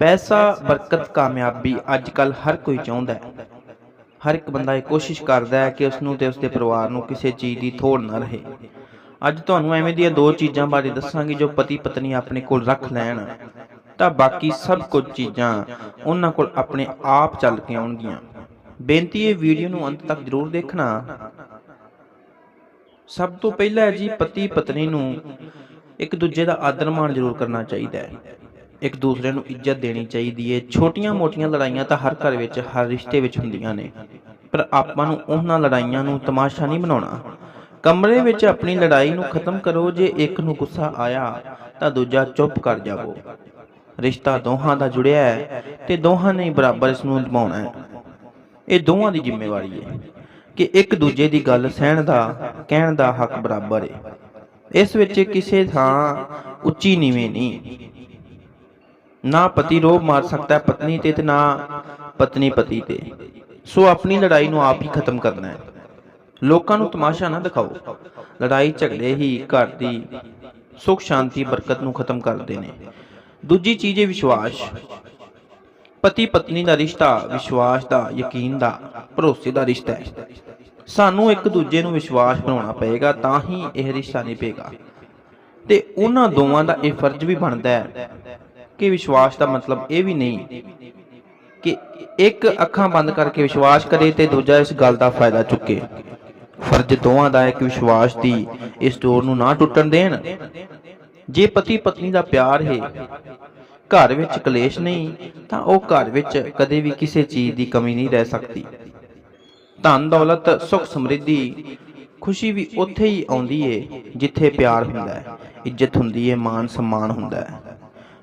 ਪੈਸਾ ਬਰਕਤ ਕਾਮਯਾਬੀ ਅੱਜ ਕੱਲ ਹਰ ਕੋਈ ਚਾਹੁੰਦਾ ਹੈ। ਹਰ ਇੱਕ ਬੰਦਾ ਇਹ ਕੋਸ਼ਿਸ਼ ਕਰਦਾ ਹੈ ਕਿ ਉਸ ਨੂੰ ਤੇ ਉਸਦੇ ਪਰਿਵਾਰ ਨੂੰ ਕਿਸੇ ਚੀਜ਼ ਦੀ ਥੋੜ ਨਾ ਰਹੇ। ਅੱਜ ਤੁਹਾਨੂੰ ਐਵੇਂ ਦੀਆਂ ਦੋ ਚੀਜ਼ਾਂ ਬਾਰੇ ਦੱਸਾਂਗੇ ਜੋ ਪਤੀ ਪਤਨੀ ਆਪਣੇ ਕੋਲ ਰੱਖ ਲੈਣ। ਤਾਂ ਬਾਕੀ ਸਭ ਕੁਝ ਚੀਜ਼ਾਂ ਉਹਨਾਂ ਕੋਲ ਆਪਣੇ ਆਪ ਚੱਲ ਕੇ ਆਉਣਗੀਆਂ। ਬੇਨਤੀ ਹੈ ਵੀਡੀਓ ਨੂੰ ਅੰਤ ਤੱਕ ਜ਼ਰੂਰ ਦੇਖਣਾ। ਸਭ ਤੋਂ ਪਹਿਲਾਂ ਜੀ ਪਤੀ ਪਤਨੀ ਨੂੰ ਇੱਕ ਦੂਜੇ ਦਾ ਆਦਰ ਮਾਣ ਜ਼ਰੂਰ ਕਰਨਾ ਚਾਹੀਦਾ ਹੈ। ਇੱਕ ਦੂਸਰੇ ਨੂੰ ਇੱਜ਼ਤ ਦੇਣੀ ਚਾਹੀਦੀ ਹੈ ਛੋਟੀਆਂ-ਮੋਟੀਆਂ ਲੜਾਈਆਂ ਤਾਂ ਹਰ ਘਰ ਵਿੱਚ, ਹਰ ਰਿਸ਼ਤੇ ਵਿੱਚ ਹੁੰਦੀਆਂ ਨੇ। ਪਰ ਆਪਾਂ ਨੂੰ ਉਹਨਾਂ ਲੜਾਈਆਂ ਨੂੰ ਤਮਾਸ਼ਾ ਨਹੀਂ ਬਣਾਉਣਾ। ਕਮਰੇ ਵਿੱਚ ਆਪਣੀ ਲੜਾਈ ਨੂੰ ਖਤਮ ਕਰੋ, ਜੇ ਇੱਕ ਨੂੰ ਗੁੱਸਾ ਆਇਆ ਤਾਂ ਦੂਜਾ ਚੁੱਪ ਕਰ ਜਾਵੋ। ਰਿਸ਼ਤਾ ਦੋਹਾਂ ਦਾ ਜੁੜਿਆ ਹੈ ਤੇ ਦੋਹਾਂ ਨੇ ਬਰਾਬਰ ਇਸ ਨੂੰ ਨਿਭਾਉਣਾ ਹੈ। ਇਹ ਦੋਹਾਂ ਦੀ ਜ਼ਿੰਮੇਵਾਰੀ ਹੈ ਕਿ ਇੱਕ ਦੂਜੇ ਦੀ ਗੱਲ ਸਹਿਣ ਦਾ, ਕਹਿਣ ਦਾ ਹੱਕ ਬਰਾਬਰ ਹੈ ਇਸ ਵਿੱਚ ਕਿਸੇ ਥਾਂ ਉੱਚੀ ਨੀਵੇਂ ਨਹੀਂ। ਨਾ ਪਤੀ ਰੋਬ ਮਾਰ ਸਕਦਾ ਹੈ ਪਤਨੀ ਤੇ ਤੇ ਨਾ ਪਤਨੀ ਪਤੀ ਤੇ। ਸੋ ਆਪਣੀ ਲੜਾਈ ਨੂੰ ਆਪ ਹੀ ਖਤਮ ਕਰਨਾ ਹੈ। ਲੋਕਾਂ ਨੂੰ ਤਮਾਸ਼ਾ ਨਾ ਦਿਖਾਓ। ਲੜਾਈ ਝਗੜੇ ਹੀ ਘਰ ਦੀ ਸੁਖ, ਸ਼ਾਂਤੀ, ਬਰਕਤ ਨੂੰ ਖਤਮ ਕਰਦੇ ਨੇ। ਦੂਜੀ ਚੀਜ਼ ਹੈ ਵਿਸ਼ਵਾਸ। ਪਤੀ ਪਤਨੀ ਦਾ ਰਿਸ਼ਤਾ ਵਿਸ਼ਵਾਸ ਦਾ, ਯਕੀਨ ਦਾ, ਭਰੋਸੇ ਦਾ ਰਿਸ਼ਤਾ ਹੈ। ਸਾਨੂੰ ਇੱਕ ਦੂਜੇ ਨੂੰ ਵਿਸ਼ਵਾਸ ਬਣਾਉਣਾ ਪਏਗਾ, ਤਾਂ ਹੀ ਇਹ ਰਿਸ਼ਤਾ ਨਿਭੇਗਾ। ਤੇ ਉਹਨਾਂ ਦੋਵਾਂ ਦਾ ਇਹ ਫਰਜ਼ ਵੀ ਬਣਦਾ ਹੈ ਕਿ ਵਿਸ਼ਵਾਸ ਦਾ ਮਤਲਬ ਇਹ ਵੀ ਨਹੀਂ ਕਿ ਇੱਕ ਅੱਖਾਂ ਬੰਦ ਕਰਕੇ ਵਿਸ਼ਵਾਸ ਕਰੇ ਤੇ ਦੂਜਾ ਇਸ ਗੱਲ ਦਾ ਫਾਇਦਾ ਚੁੱਕੇ। ਫਰਜ਼ ਦੋਵਾਂ ਦਾ ਹੈ ਕਿ ਵਿਸ਼ਵਾਸ ਦੀ ਇਸ ਡੋਰ ਨੂੰ ਨਾ ਟੁੱਟਣ ਦੇਣ। ਜੇ ਪਤੀ ਪਤਨੀ ਦਾ ਪਿਆਰ ਹੈ, ਘਰ ਵਿੱਚ ਕਲੇਸ਼ ਨਹੀਂ, ਤਾਂ ਉਹ ਘਰ ਵਿੱਚ ਕਦੇ ਵੀ ਕਿਸੇ ਚੀਜ਼ ਦੀ ਕਮੀ ਨਹੀਂ ਰਹਿ ਸਕਦੀ। ਧਨ, ਦੌਲਤ, ਸੁਖ, ਸਮਰਿੱਧੀ, ਖੁਸ਼ੀ ਵੀ ਉੱਥੇ ਹੀ ਆਉਂਦੀ ਏ, ਜਿੱਥੇ ਪਿਆਰ ਹੁੰਦਾ ਹੈ, ਇੱਜ਼ਤ ਹੁੰਦੀ ਏ ਮਾਨ ਸਨਮਾਨ ਹੁੰਦਾ ਹੈ।